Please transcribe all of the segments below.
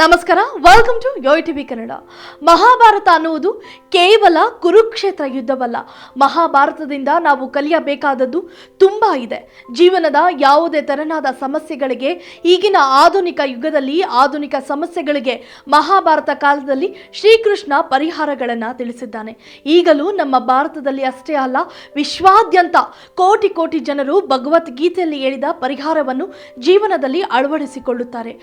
ನಮಸ್ಕಾರ welcome to Yoyo TV Kannada Mahabharata ಅನ್ನುವುದು ಕೇವಲ ಕುರುಕ್ಷೇತ್ರ ಯುದ್ಧವಲ್ಲ. ಮಹಾಭಾರತದಿಂದ ನಾವು ಕಲಿಯಬೇಕಾದದ್ದು ತುಂಬ ಇದೆ. ಜೀವನದ ಯಾವುದೇ ತೆರನಾದ ಸಮಸ್ಯೆಗಳಿಗೆ, ಈಗಿನ ಆಧುನಿಕ ಯುಗದಲ್ಲಿ ಆಧುನಿಕ ಸಮಸ್ಯೆಗಳಿಗೆ ಮಹಾಭಾರತ ಕಾಲದಲ್ಲಿ ಶ್ರೀಕೃಷ್ಣ ಪರಿಹಾರಗಳನ್ನು ತಿಳಿಸಿದ್ದಾನೆ. ಈಗಲೂ ನಮ್ಮ ಭಾರತದಲ್ಲಿ ಅಷ್ಟೇ ಅಲ್ಲ, ವಿಶ್ವಾದ್ಯಂತ ಕೋಟಿ ಕೋಟಿ ಜನರು ಭಗವದ್ಗೀತೆಯಲ್ಲಿ ಹೇಳಿದ ಪರಿಹಾರವನ್ನು ಜೀವನದಲ್ಲಿ ಅಳವಡಿಸಿಕೊಳ್ಳುತ್ತಾರೆ.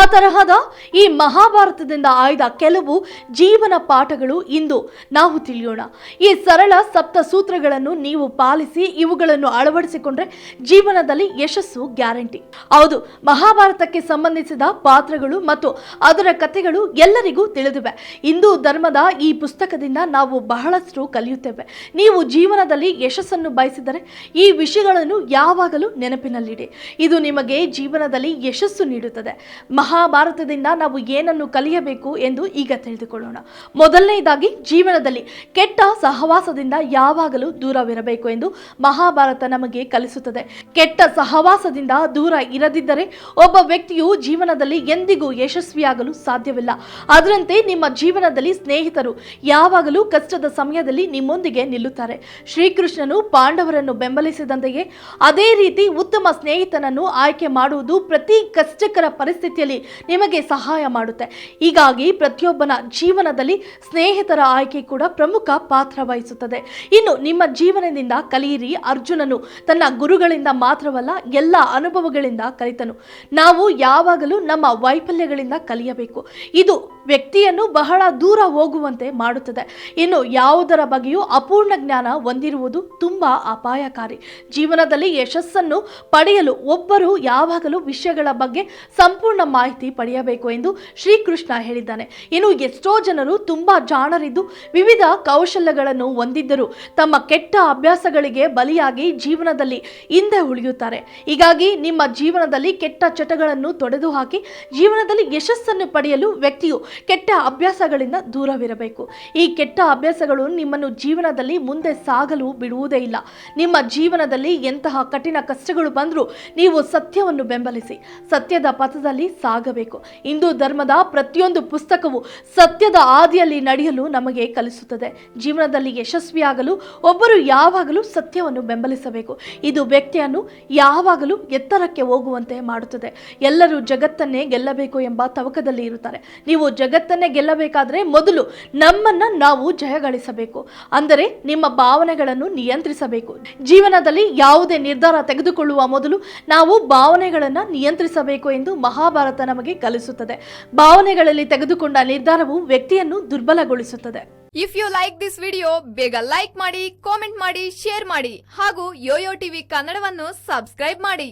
ಆ ತರಹದ ಈ ಮಹಾಭಾರತದಿಂದ ಆಯ್ದ ಕೆಲವು ಜೀವನ ಪಾಠಗಳು ಇಂದು ನಾವು ತಿಳಿಯೋಣ. ಈ ಸರಳ ಸಪ್ತ ಸೂತ್ರಗಳನ್ನು ನೀವು ಪಾಲಿಸಿ ಇವುಗಳನ್ನು ಅಳವಡಿಸಿಕೊಂಡ್ರೆ ಜೀವನದಲ್ಲಿ ಯಶಸ್ಸು ಗ್ಯಾರಂಟಿ. ಹೌದು, ಮಹಾಭಾರತಕ್ಕೆ ಸಂಬಂಧಿಸಿದ ಪಾತ್ರಗಳು ಮತ್ತು ಅದರ ಕಥೆಗಳು ಎಲ್ಲರಿಗೂ ತಿಳಿದಿವೆ. ಹಿಂದೂ ಧರ್ಮದ ಈ ಪುಸ್ತಕದಿಂದ ನಾವು ಬಹಳಷ್ಟು ಕಲಿಯುತ್ತೇವೆ. ನೀವು ಜೀವನದಲ್ಲಿ ಯಶಸ್ಸನ್ನು ಬಯಸಿದರೆ ಈ ವಿಷಯಗಳನ್ನು ಯಾವಾಗಲೂ ನೆನಪಿನಲ್ಲಿಡಿ. ಇದು ನಿಮಗೆ ಜೀವನದಲ್ಲಿ ಯಶಸ್ಸು ನೀಡುತ್ತದೆ. ಮಹಾಭಾರತದಿಂದ ನಾವು ಏನನ್ನು ಕಲಿಯಬೇಕು ಎಂದು ಈಗ ತಿಳಿದುಕೊಳ್ಳೋಣ. ಮೊದಲನೆಯದಾಗಿ ಜೀವನದಲ್ಲಿ ಕೆಟ್ಟ ಸಹವಾಸದಿಂದ ಯಾವಾಗಲೂ ದೂರವಿರಬೇಕು ಎಂದು ಮಹಾಭಾರತ ನಮಗೆ ಕಲಿಸುತ್ತದೆ. ಕೆಟ್ಟ ಸಹವಾಸದಿಂದ ದೂರ ಇರದಿದ್ದರೆ ಒಬ್ಬ ವ್ಯಕ್ತಿಯು ಜೀವನದಲ್ಲಿ ಎಂದಿಗೂ ಯಶಸ್ವಿಯಾಗಲು ಸಾಧ್ಯವಿಲ್ಲ. ಅದರಂತೆ ನಿಮ್ಮ ಜೀವನದಲ್ಲಿ ಸ್ನೇಹಿತರು ಯಾವಾಗಲೂ ಕಷ್ಟದ ಸಮಯದಲ್ಲಿ ನಿಮ್ಮೊಂದಿಗೆ ನಿಲ್ಲುತ್ತಾರೆ. ಶ್ರೀಕೃಷ್ಣನು ಪಾಂಡವರನ್ನು ಬೆಂಬಲಿಸಿದಂತೆಯೇ ಅದೇ ರೀತಿ ಉತ್ತಮ ಸ್ನೇಹಿತನನ್ನು ಆಯ್ಕೆ ಮಾಡುವುದು ಪ್ರತಿ ಕಷ್ಟಕರ ಪರಿಸ್ಥಿತಿಯಲ್ಲಿ ನಿಮಗೆ ಸಹಾಯ ಮಾಡುತ್ತೆ. ಹೀಗಾಗಿ ಪ್ರತಿಯೊಬ್ಬನ ಜೀವನದಲ್ಲಿ ಸ್ನೇಹಿತರ ಆಯ್ಕೆ ಕೂಡ ಪ್ರಮುಖ ಪಾತ್ರ ವಹಿಸುತ್ತದೆ. ಇನ್ನು ನಿಮ್ಮ ಜೀವನದಿಂದ ಕಲಿಯಿರಿ. ಅರ್ಜುನನು ತನ್ನ ಗುರುಗಳಿಂದ ಮಾತ್ರವಲ್ಲ, ಎಲ್ಲ ಅನುಭವಗಳಿಂದ ಕಲಿತನು. ನಾವು ಯಾವಾಗಲೂ ನಮ್ಮ ವೈಫಲ್ಯಗಳಿಂದ ಕಲಿಯಬೇಕು. ಇದು ವ್ಯಕ್ತಿಯನ್ನು ಬಹಳ ದೂರ ಹೋಗುವಂತೆ ಮಾಡುತ್ತದೆ. ಇನ್ನು ಯಾವುದರ ಬಗ್ಗೆಯೂ ಅಪೂರ್ಣ ಜ್ಞಾನ ಹೊಂದಿರುವುದು ತುಂಬಾ ಅಪಾಯಕಾರಿ. ಜೀವನದಲ್ಲಿ ಯಶಸ್ಸನ್ನು ಪಡೆಯಲು ಒಬ್ಬರು ಯಾವಾಗಲೂ ವಿಷಯಗಳ ಬಗ್ಗೆ ಸಂಪೂರ್ಣ ಮಾಹಿತಿ ಪಡೆಯಬೇಕು ಎಂದು ಶ್ರೀಕೃಷ್ಣ ಹೇಳಿದ್ದಾನೆ. ಇನ್ನು ಎಷ್ಟೋ ಜನರು ತುಂಬಾ ಜಾಣರಿದ್ದು ವಿವಿಧ ಕೌಶಲ್ಯಗಳನ್ನು ಹೊಂದಿದ್ದರು ತಮ್ಮ ಕೆಟ್ಟ ಅಭ್ಯಾಸಗಳಿಗೆ ಬಲಿಯಾಗಿ ಜೀವನದಲ್ಲಿ ಹಿಂದೆ ಉಳಿಯುತ್ತಾರೆ. ಹೀಗಾಗಿ ನಿಮ್ಮ ಜೀವನದಲ್ಲಿ ಕೆಟ್ಟ ಚಟಗಳನ್ನು ತೊಡೆದು ಹಾಕಿ ಜೀವನದಲ್ಲಿ ಯಶಸ್ಸನ್ನು ಪಡೆಯಲು ವ್ಯಕ್ತಿಯು ಕೆಟ್ಟ ಅಭ್ಯಾಸಗಳಿಂದ ದೂರವಿರಬೇಕು. ಈ ಕೆಟ್ಟ ಅಭ್ಯಾಸಗಳು ನಿಮ್ಮನ್ನು ಜೀವನದಲ್ಲಿ ಮುಂದೆ ಸಾಗಲು ಬಿಡುವುದೇ ಇಲ್ಲ. ನಿಮ್ಮ ಜೀವನದಲ್ಲಿ ಎಂತಹ ಕಠಿಣ ಕಷ್ಟಗಳು ಬಂದರೂ ನೀವು ಸತ್ಯವನ್ನು ಬೆಂಬಲಿಸಿ, ಸತ್ಯದ ಪಥದಲ್ಲಿ ಸಾಗಬೇಕು. ಹಿಂದೂ ಧರ್ಮದ ಪ್ರತಿಯೊಂದು ಪುಸ್ತಕವು ಸತ್ಯದ ಹಾದಿಯಲ್ಲಿ ನಡೆಯಲು ನಮಗೆ ಕಲಿಸುತ್ತದೆ. ಜೀವನದಲ್ಲಿ ಯಶಸ್ವಿಯಾಗಲು, ಒಬ್ಬರು ಯಾವಾಗಲೂ ಸತ್ಯವನ್ನು ಬೆಂಬಲಿಸಬೇಕು. ಇದು ವ್ಯಕ್ತಿಯನ್ನು ಯಾವಾಗಲೂ ಎತ್ತರಕ್ಕೆ ಹೋಗುವಂತೆ ಮಾಡುತ್ತದೆ. ಎಲ್ಲರೂ ಜಗತ್ತನ್ನೇ ಗೆಲ್ಲಬೇಕು ಎಂಬ ತವಕದಲ್ಲಿ ಇರುತ್ತಾರೆ. ನೀವು ಜಗತ್ತನ್ನೇ ಗೆಲ್ಲಬೇಕಾದರೆ ಮೊದಲು ನಮ್ಮನ್ನ ನಾವು ಜಯಗಳಿಸಬೇಕು. ಅಂದರೆ ನಿಮ್ಮ ಭಾವನೆಗಳನ್ನು ನಿಯಂತ್ರಿಸಬೇಕು. ಜೀವನದಲ್ಲಿ ಯಾವುದೇ ನಿರ್ಧಾರ ತೆಗೆದುಕೊಳ್ಳುವ ಮೊದಲು ನಾವು ಭಾವನೆಗಳನ್ನು ನಿಯಂತ್ರಿಸಬೇಕು ಎಂದು ಮಹಾಭಾರತ ನಮಗೆ ಕಲಿಸುತ್ತದೆ. ಭಾವನೆಗಳಲ್ಲಿ ತೆಗೆದುಕೊಂಡ ನಿರ್ಧಾರವು ವ್ಯಕ್ತಿಯನ್ನು ದುರ್ಬಲಗೊಳಿಸುತ್ತದೆ. If you like this video ಬೇಗ ಲೈಕ್ ಮಾಡಿ ಕಾಮೆಂಟ್ ಮಾಡಿ ಶೇರ್ ಮಾಡಿ ಹಾಗೂ ಯೋಯೋ ಟಿವಿ ಕನ್ನಡವನ್ನು ಸಬ್ಸ್ಕ್ರೈಬ್ ಮಾಡಿ.